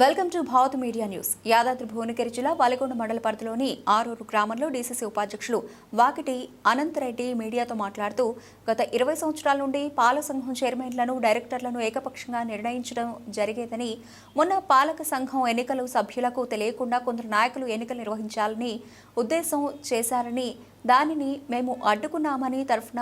Welcome to Bharat media news. Yadadri Bhuvanagiri జిల్లా బాలకొండ మండల పరిధిలోని ఆరూరు గ్రామంలో డీసీసీ ఉపాధ్యక్షులు వాకిటి అనంతరెడ్డి మీడియాతో మాట్లాడుతూ గత ఇరవై సంవత్సరాల నుండి పాల సంఘం చైర్మన్లను డైరెక్టర్లను ఏకపక్షంగా నిర్ణయించడం జరిగేదని మొన్న పాలక సంఘం ఎన్నికలు సభ్యులకు తెలియకుండా కొందరు నాయకులు ఎన్నికలు నిర్వహించాలని ఉద్దేశం చేశారని దానిని మేము అడ్డుకున్నామని తరఫున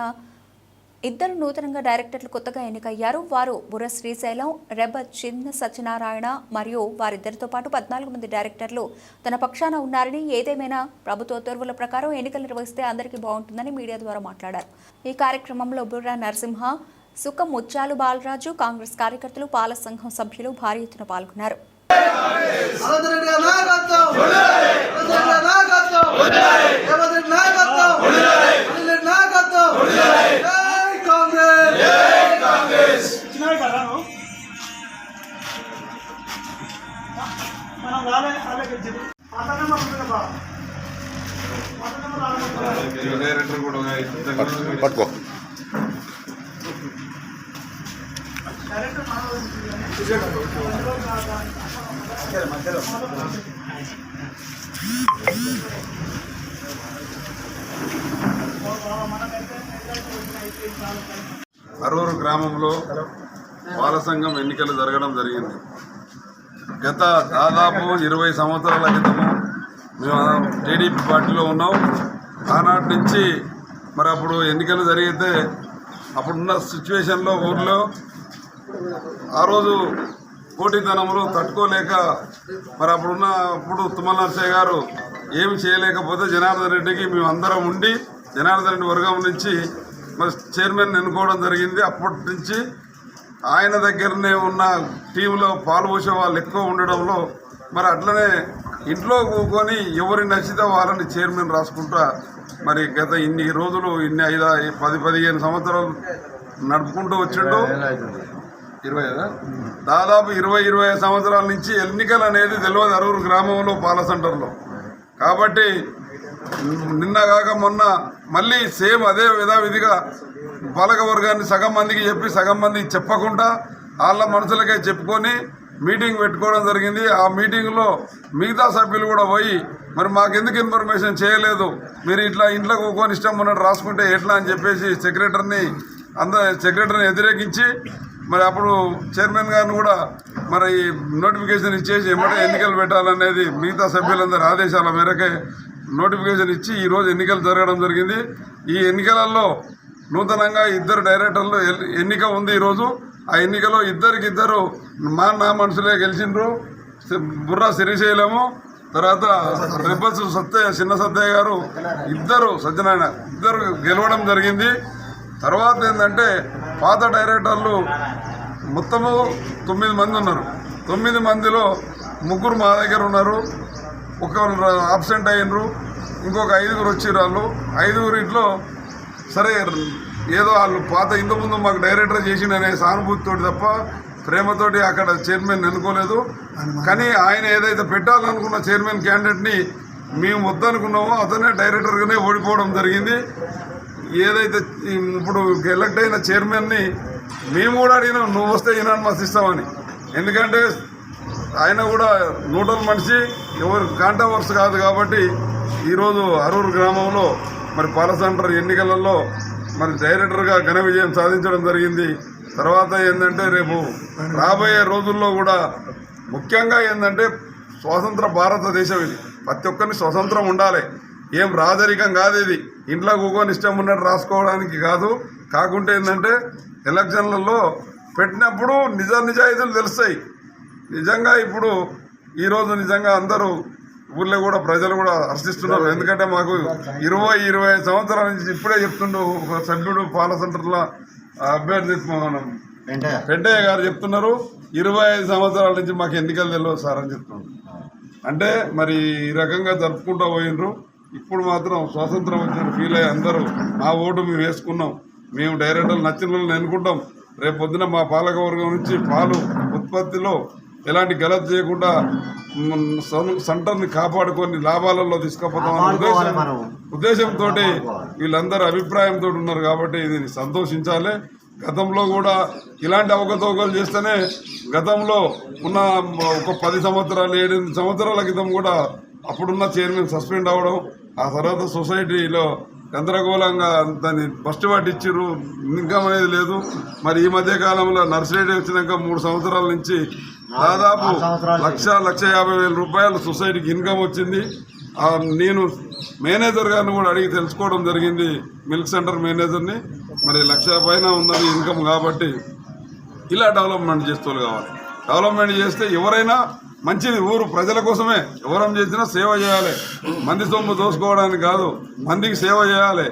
ఇద్దరు నూతనంగా డైరెక్టర్లు కొత్తగా ఎన్నికయ్యారు. వారు బుర్ర శ్రీశైలం రెబ్బ చిన్న సత్యనారాయణ మరియు వారిద్దరితో పాటు పద్నాలుగు మంది డైరెక్టర్లు తన పక్షాన ఉన్నారని ఏదేమైనా ప్రభుత్వ ఉత్తర్వుల ప్రకారం ఎన్నికలు నిర్వహిస్తే అందరికీ బాగుంటుందని మీడియా ద్వారా మాట్లాడారు. ఈ కార్యక్రమంలో బుర్ర నరసింహ సుఖ ముత్యాలు బాలరాజు కాంగ్రెస్ కార్యకర్తలు పాల సంఘం సభ్యులు భారీ ఎత్తున పాల్గొన్నారు. నాయకత్వం! పట్టుకో. అరూరు గ్రామంలో బాల సంఘం ఎన్నికలు జరగడం జరిగింది. గత దాదాపు ఇరవై సంవత్సరాల క్రితము మేము టీడీపీ పార్టీలో ఉన్నాం. ఆనాటి నుంచి మరి అప్పుడు ఎన్నికలు జరిగితే అప్పుడున్న సిచ్యువేషన్లో ఊర్లో ఆ రోజు పోటీతనంలో తట్టుకోలేక మరి అప్పుడున్న అప్పుడు తుమ్మల నరసయ్య గారు ఏమి చేయలేకపోతే జనార్దన్ రెడ్డికి మేము అందరం ఉండి జనార్దన్ రెడ్డి వర్గం నుంచి మరి చైర్మన్ ఎన్నుకోవడం జరిగింది. అప్పటి నుంచి ఆయన దగ్గరనే ఉన్న టీంలో పాల్పోసే వాళ్ళు ఎక్కువ ఉండడంలో మరి అట్లనే ఇంట్లో కూకొని ఎవరి నచ్చితే వాళ్ళని చైర్మన్ రాసుకుంటా మరి గత ఇన్ని రోజులు ఇన్ని ఐదు పది పదిహేను సంవత్సరాలు నడుపుకుంటూ వచ్చిండు ఇరవై? దాదాపు ఇరవై ఇరవై సంవత్సరాల నుంచి ఎన్నికలు అనేది తెలియదు అరూరు గ్రామంలో పాల సెంటర్లో కాబట్టి నిన్న కాక మొన్న మళ్ళీ సేమ్ అదే విధావిధిగా పాలక వర్గాన్ని సగం మందికి చెప్పి సగం మందికి చెప్పకుండా వాళ్ళ మనసులకే చెప్పుకొని మీటింగ్ పెట్టుకోవడం జరిగింది. ఆ మీటింగ్లో మిగతా సభ్యులు కూడా పోయి మరి మాకెందుకు ఇన్ఫర్మేషన్ చేయలేదు? మీరు ఇట్లా ఇంట్లో కూకొని ఇష్టం ఉన్నట్టు రాసుకుంటే ఎట్లా? అని చెప్పేసి సెక్రటరీని అంద సెక్రటరీని వ్యతిరేకించి మరి అప్పుడు చైర్మన్ గారిని కూడా మరి నోటిఫికేషన్ ఇచ్చేసి ఎమ్మటే ఎన్నికలు పెట్టాలనేది మిగతా సభ్యులందరి ఆదేశాల మేరకే నోటిఫికేషన్ ఇచ్చి ఈరోజు ఎన్నికలు జరగడం జరిగింది. ఈ ఎన్నికలలో నూతనంగా ఇద్దరు డైరెక్టర్లు ఎన్నిక ఉంది ఈరోజు ఆ ఎన్నికలో ఇద్దరికి ఇద్దరు మా నా మనుషులే గెలిచిండ్రు. బుర్రా శ్రీశైలము తర్వాత రిబ్బసు సత్య చిన్న సత్తయ్య గారు ఇద్దరు సత్యనారాయణ ఇద్దరు గెలవడం జరిగింది. తర్వాత ఏంటంటే పాత డైరెక్టర్లు మొత్తము తొమ్మిది మంది ఉన్నారు. తొమ్మిది మందిలో ముగ్గురు మా దగ్గర ఉన్నారు. ఒకరు ఆబ్సెంట్ అయినరు. ఇంకొక ఐదుగురు వచ్చిర్రు వాళ్ళు. ఐదుగురు ఇంట్లో సరే ఏదో వాళ్ళు పాత ఇంత ముందు మాకు డైరెక్టర్ చేసిండనే సానుభూతితోటి తప్ప ప్రేమతోటి అక్కడ చైర్మన్ ఎన్నుకోలేదు. కానీ ఆయన ఏదైతే పెట్టాలనుకున్న చైర్మన్ క్యాండిడేట్ని మేము వద్దనుకున్నామో అతనే డైరెక్టర్గానే ఓడిపోవడం జరిగింది. ఏదైతే ఇప్పుడు ఎలక్ట్ అయిన చైర్మన్ని మేము కూడా అడిగినాం నువ్వు వస్తే యునానిమస్ ఇస్తామని. ఎందుకంటే ఆయన కూడా నూటల మనిషి ఎవరు కాంట్రవర్స్ కాదు కాబట్టి ఈరోజు అరూరు గ్రామంలో మరి పాల సెంటర్ ఎన్నికలలో మరి డైరెక్టర్గా ఘన విజయం సాధించడం జరిగింది. తర్వాత ఏంటంటే రేపు రాబోయే రోజుల్లో కూడా ముఖ్యంగా ఏంటంటే స్వతంత్ర భారతదేశం ఇది. ప్రతి ఒక్కరిని స్వతంత్రం ఉండాలి. ఏం రాజరికం కాదు ఇది. ఇంట్లో కూకొని ఇష్టం ఉన్నట్టు రాసుకోవడానికి కాదు. కాకుంటే ఏంటంటే ఎలక్షన్లలో పెట్టినప్పుడు నిజ నిజాయితీలు తెలుస్తాయి. నిజంగా ఇప్పుడు ఈరోజు నిజంగా అందరూ ఊళ్ళో కూడా ప్రజలు కూడా హర్షిస్తున్నారు. ఎందుకంటే మాకు ఇరవై ఇరవై ఐదు సంవత్సరాల నుంచి ఇప్పుడే చెప్తుండు ఒక సభ్యుడు పాల సెంటర్లో అభ్యర్థి మనం పెంటయ్య గారు. చెప్తున్నారు. ఇరవై ఐదు సంవత్సరాల నుంచి మాకు ఎన్నికలు తెలియదు సార్ అని చెప్తున్నారు అంటే మరి ఈ రకంగా జరుపుకుంటూ పోయినరు ఇప్పుడు మాత్రం స్వాతంత్రం వచ్చిన ఫీల్ అయ్యి అందరూ మా ఓటు మేము వేసుకున్నాం. మేము డైరెక్టర్లు నచ్చిన వాళ్ళని ఎన్నుకుంటాం. రేపు పొద్దున మా పాలకవర్గం నుంచి పాలు ఉత్పత్తిలో ఎలాంటి గలత్ చేయకుండా సెంటర్ని కాపాడుకొని లాభాలలో తీసుకుపోతామన్న ఉద్దేశం ఉద్దేశంతో వీళ్ళందరూ అభిప్రాయంతో ఉన్నారు కాబట్టి ఇది సంతోషించాలి. గతంలో కూడా ఇలాంటి అవకతవకలు చేస్తేనే గతంలో ఉన్న ఒక పది సంవత్సరాలు ఏడెనిమిది సంవత్సరాల క్రితం కూడా అప్పుడున్న చైర్మన్ సస్పెండ్ అవ్వడం ఆ తర్వాత సొసైటీలో గందరగోళంగా దాన్ని ఫస్ట్ పట్టించారు ఇన్కమ్ అనేది లేదు. మరి ఈ మధ్య కాలంలో నర్సరీ వచ్చినాక మూడు సంవత్సరాల నుంచి దాదాపు లక్ష లక్ష యాభై వేల రూపాయలు సొసైటీకి ఇన్కమ్ వచ్చింది. నేను మేనేజర్ గారిని కూడా అడిగి తెలుసుకోవడం జరిగింది మిల్క్ సెంటర్ మేనేజర్ని. మరి లక్ష పైన ఉన్నది ఇన్కమ్ కాబట్టి ఇలా డెవలప్మెంట్ చేస్తూ కావాలి. డెవలప్మెంట్ చేస్తే ఎవరైనా మంచిది ఊరు ప్రజల కోసమే ఎవరం చేసినా సేవ చేయాలి. మంది సొమ్ము దోసుకోవడానికి కాదు మందికి సేవ చేయాలి.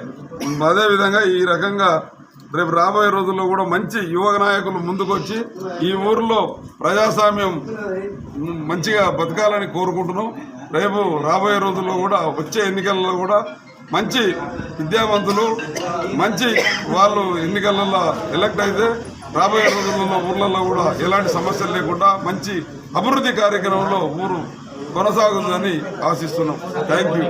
అదేవిధంగా ఈ రకంగా రేపు రాబోయే రోజుల్లో కూడా మంచి యువ నాయకులు ముందుకొచ్చి ఈ ఊరిలో ప్రజాస్వామ్యం మంచిగా బతకాలని కోరుకుంటున్నాం. రేపు రాబోయే రోజుల్లో కూడా వచ్చే ఎన్నికల్లో కూడా మంచి విద్యావంతులు మంచి వాళ్ళు ఎన్నికలలో ఎలక్ట్ అయితే రాబోయే రోజులలో ఊర్లలో కూడా ఎలాంటి సమస్యలు లేకుండా మంచి అభివృద్ధి కార్యక్రమంలో ఊరు కొనసాగుతుందని ఆశిస్తున్నాం. Thank you